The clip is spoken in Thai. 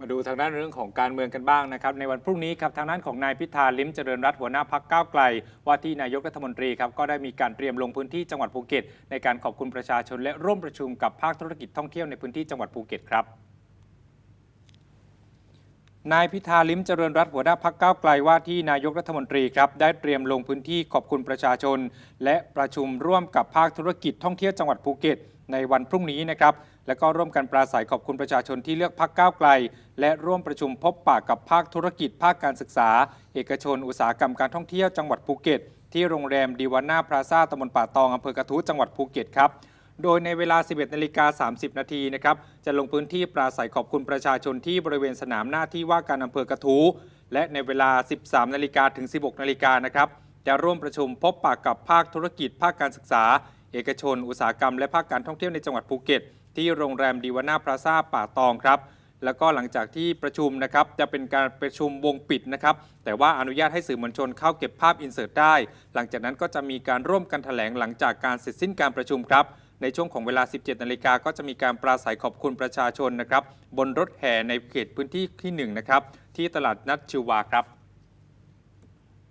มาดูทางด้านเรื่องของการเมืองกันบ้างนะครับ ในวันพรุ่งนี้ครับทางด้านของนายพิธาลิ้มเจริญรัตน์หัวหน้าพักก้าวไกล ว่าที่นายกรัฐมนตรีครับก็ได้มีการเตรียมลงพื้นที่จังหวัดภูเก็ต ในการขอบคุณประชาชนและร่วมประชุมกับภาคธุรกิจท่องเที่ยวในพื้นที่จังหวัดภูเก็ตครับ นายพิธาลิ้มเจริญรัตหัวหน้าพักก้าวไกลว่าที่นายกรัฐมนตรีครับ ได้เตรียมลงพื้นที่ขอบคุณประชาชน และประชุมร่วมกับภาคธุรกิจท่องเที่ยวจังหวัดภูเก็ต ในวันพรุ่งนี้นะครับ และก็ร่วมกันปราศัยขอบคุณประชาชนที่เลือกพักก้าวไกล และร่วมประชุมพบปะกับภาคธุรกิจ ภาคการศึกษา เอกชน อุตสาหกรรมการท่องเที่ยวจังหวัดภูเก็ต ที่โรงแรมดีวาน่าพลาซ่าตำบลป่าตองอำเภอกระทู้จังหวัดภูเก็ตครับ โดยในเวลา 11นาฬิกา30 นาทีนะครับจะลงพื้นที่ปราศัยขอบคุณประชาชนที่บริเวณสนามหน้าที่ว่าการอำเภอกระทู้และในเวลา 13นาฬิกาถึง 16นาฬิกานะครับจะร่วมประชุมพบปะกับภาคธุรกิจ ภาคการศึกษา เอกชน อุตสาหกรรม และภาคการท่องเที่ยวในจังหวัดภูเก็ต ที่โรงแรมดีวาน่าพลาซาป่าตองครับแล้วก็หลังจากที่ประชุมนะครับจะเป็นการประชุมวงปิดนะครับ แต่ว่าอนุญาตให้สื่อมวลชนเข้าเก็บภาพอินเสิร์ตได้ หลังจากนั้นก็จะมีการร่วมกันแถลงหลังจากการเสร็จสิ้นการประชุมครับ ในช่วงของเวลา 17 นาฬิกาก็จะมีการปราศัยขอบคุณประชาชนนะครับ บนรถแห่ในเขตพื้นที่ที่ 1 นะครับ ที่ตลาดนัดชิวาครับ